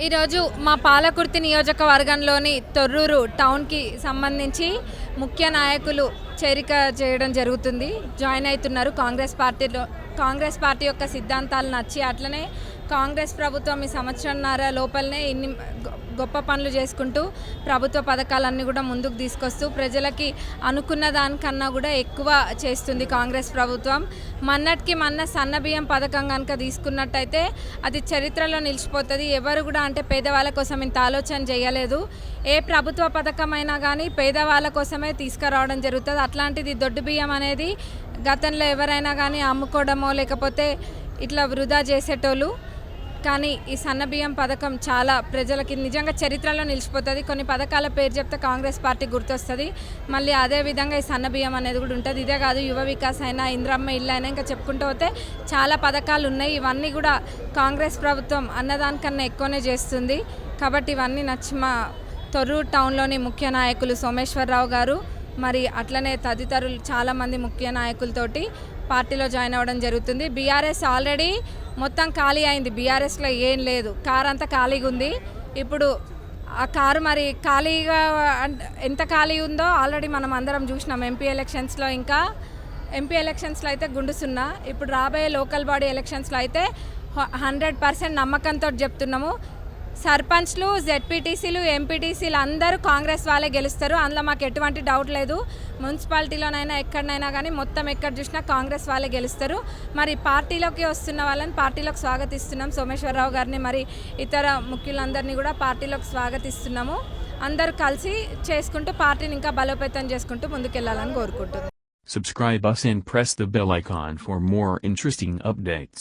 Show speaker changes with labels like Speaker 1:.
Speaker 1: ఈరోజు మా పాలకుర్తి నియోజకవర్గంలోని తొర్రూరు టౌన్కి సంబంధించి ముఖ్య నాయకులు చేరిక చేయడం జరుగుతుంది. జాయిన్ అవుతున్నారు. కాంగ్రెస్ పార్టీలో కాంగ్రెస్ పార్టీ యొక్క సిద్ధాంతాలు నచ్చి అట్లనే కాంగ్రెస్ ప్రభుత్వం ఈ సంవత్సరంన్నర లోపలనే ఇన్ని గొ- గొప్ప పనులు చేసుకుంటూ ప్రభుత్వ పథకాలన్నీ కూడా ముందుకు తీసుకొస్తూ ప్రజలకి అనుకున్న దానికన్నా కూడా ఎక్కువ చేస్తుంది కాంగ్రెస్ ప్రభుత్వం. మన్నటికి మన్న సన్న బియ్యం పథకం కనుక తీసుకున్నట్టయితే అది చరిత్రలో నిలిచిపోతుంది. ఎవరు కూడా అంటే పేదవాళ్ళ కోసం ఇంత ఆలోచన చేయలేదు. ఏ ప్రభుత్వ పథకం అయినా కానీ పేదవాళ్ళ కోసమే తీసుకురావడం జరుగుతుంది. అట్లాంటిది దొడ్డు బియ్యం అనేది గతంలో ఎవరైనా కానీ అమ్ముకోవడమో లేకపోతే ఇట్లా వృధా చేసేటోళ్ళు కానీ ఈ సన్న బియ్యం పథకం చాలా ప్రజలకి నిజంగా చరిత్రలో నిలిచిపోతుంది. కొన్ని పథకాల పేరు చెప్తే కాంగ్రెస్ పార్టీ గుర్తొస్తుంది. మళ్ళీ అదే విధంగా ఈ సన్న బియ్యం అనేది కూడా ఉంటుంది. ఇదే కాదు యువ వికాస్ అయినా ఇంద్రమ్మ ఇల్లు అయినా ఇంకా చెప్పుకుంటూ పోతే చాలా పథకాలు ఉన్నాయి. ఇవన్నీ కూడా కాంగ్రెస్ ప్రభుత్వం అన్నదానికన్నా ఎక్కువనే చేస్తుంది. కాబట్టి ఇవన్నీ నచ్చి మా తొర్రూరు టౌన్లోని ముఖ్య నాయకులు సోమేశ్వరరావు గారు మరి అట్లనే తదితరులు చాలామంది ముఖ్య నాయకులతోటి పార్టీలో జాయిన్ అవ్వడం జరుగుతుంది. బీఆర్ఎస్ ఆల్రెడీ మొత్తం ఖాళీ అయింది. బీఆర్ఎస్లో ఏం లేదు. కార్ అంతా ఖాళీగా ఉంది. ఇప్పుడు ఆ కారు మరి ఖాళీగా ఎంత ఖాళీ ఉందో ఆల్రెడీ మనం అందరం చూసినాం. ఎంపీ ఎలక్షన్స్లో ఇంకా ఎంపీ ఎలక్షన్స్లో అయితే గుండుసున్నా ఇప్పుడు రాబోయే లోకల్ బాడీ ఎలక్షన్స్లో అయితే హండ్రెడ్ పర్సెంట్ నమ్మకంతో చెప్తున్నాము. సర్పంచ్లు జెడ్పీటీసీలు ఎంపీటీసీలు అందరూ కాంగ్రెస్ వాళ్ళే గెలుస్తారు. అందులో మాకు ఎటువంటి డౌట్ లేదు. మున్సిపాలిటీలోనైనా ఎక్కడనైనా కానీ మొత్తం ఎక్కడ చూసినా కాంగ్రెస్ వాళ్ళే గెలుస్తారు. మరి పార్టీలోకి వస్తున్న వాళ్ళని పార్టీలోకి స్వాగతిస్తున్నాం. సోమేశ్వరరావు గారిని మరి ఇతర ముఖ్యులందరినీ కూడా పార్టీలోకి స్వాగతిస్తున్నాము. అందరూ కలిసి చేసుకుంటూ పార్టీని ఇంకా బలోపేతం చేసుకుంటూ ముందుకెళ్ళాలని కోరుకుంటున్నాం.
Speaker 2: Subscribe us and press the bell icon for more interesting updates.